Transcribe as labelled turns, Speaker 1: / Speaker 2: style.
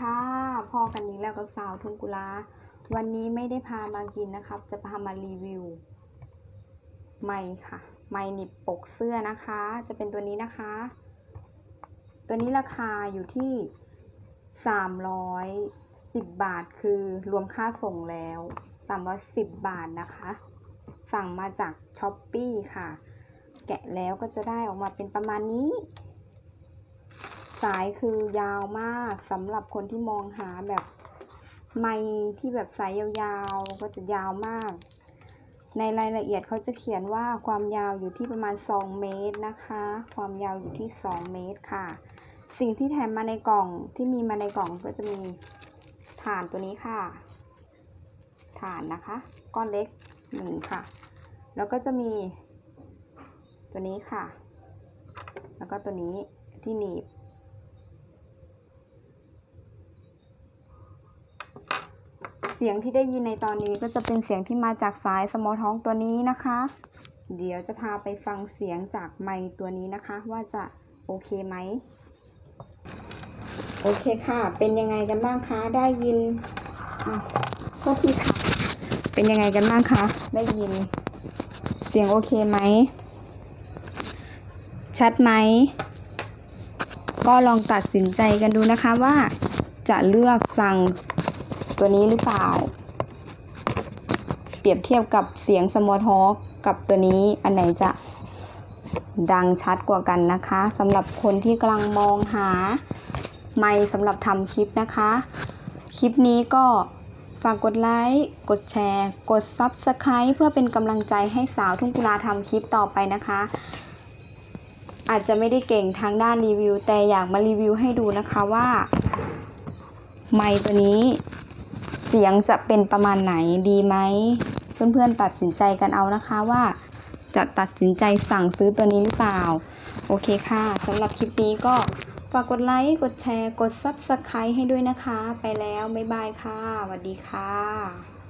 Speaker 1: ค่ะพ่อกันนี้แล้วกับสาวทุ่งกุลา วันนี้ไม่ได้พามากินนะครับ จะพามารีวิว ไม้ค่ะ ไม้หนิบปกเสื้อนะคะ จะเป็นตัวนี้นะคะ ตัวนี้ราคาอยู่ที่สามร้อยสิบบาทคือรวมค่าส่งแล้วสามร้อยสิบบาทนะคะ สั่งมาจากช้อปปี้ค่ะ แกะแล้วก็จะได้ออกมาเป็นประมาณนี้ สายคือยาวมากสำหรับคนที่มองหาแบบไม้ที่แบบสายยาวๆ ก็จะยาวมาก ในรายละเอียดเขาจะเขียนว่าความยาวอยู่ที่ประมาณ 2 เมตรนะคะ ความยาวอยู่ที่ 2 เมตรค่ะ สิ่งที่แถมมาในกล่องที่มีมาในกล่องก็จะมีฐานตัวนี้ค่ะ ฐานนะคะ ก้อนเล็กหนึ่งค่ะ แล้วก็จะมี ตัวนี้ค่ะ แล้วก็ตัวนี้ที่หนีบ สียงที่ได้ยินในตอนนี้ก็จะเป็นเสียงที่มาจากสายสมอท้องตัวนี้นะคะ เดี๋ยวจะพาไปฟังเสียงจากไมค์ตัวนี้นะคะ ว่าจะโอเคไหม โอเคค่ะ เป็นยังไงกันบ้างคะ ได้ยินก็พี่ค่ะ เป็นยังไงกันบ้างคะ ได้ยิน เสียงโอเคไหม ชัดไหม ก็ลองตัดสินใจกันดูนะคะว่าจะเลือกสั่ง ตัวนี้หรือเปล่า เปรียบเทียบกับเสียงสมอทอกกับตัวนี้อันไหนจะดังชัดกว่ากันนะคะสำหรับคนที่กำลังมองหา ไมค์สำหรับทำคลิปนะคะ คลิปนี้ก็ฝากกดไลค์ กดแชร์ กด Subscribe เพื่อเป็นกำลังใจให้สาวทุ่งกุลาทำคลิปต่อไปนะคะ อาจจะไม่ได้เก่งทางด้านรีวิว แต่อยากมารีวิวให้ดูนะคะว่า ไมค์ตัวนี้ เสียงจะเป็นประมาณไหนดีไหม เพื่อนๆตัดสินใจกันเอานะคะว่า จะตัดสินใจสั่งซื้อตัวนี้หรือเปล่า โอเคค่ะสำหรับคลิปนี้ก็ฝากกดไลค์ กดแชร์ กด Subscribe ให้ด้วยนะคะ ไปแล้ว บ๊ายบายค่ะสวัสดีค่ะ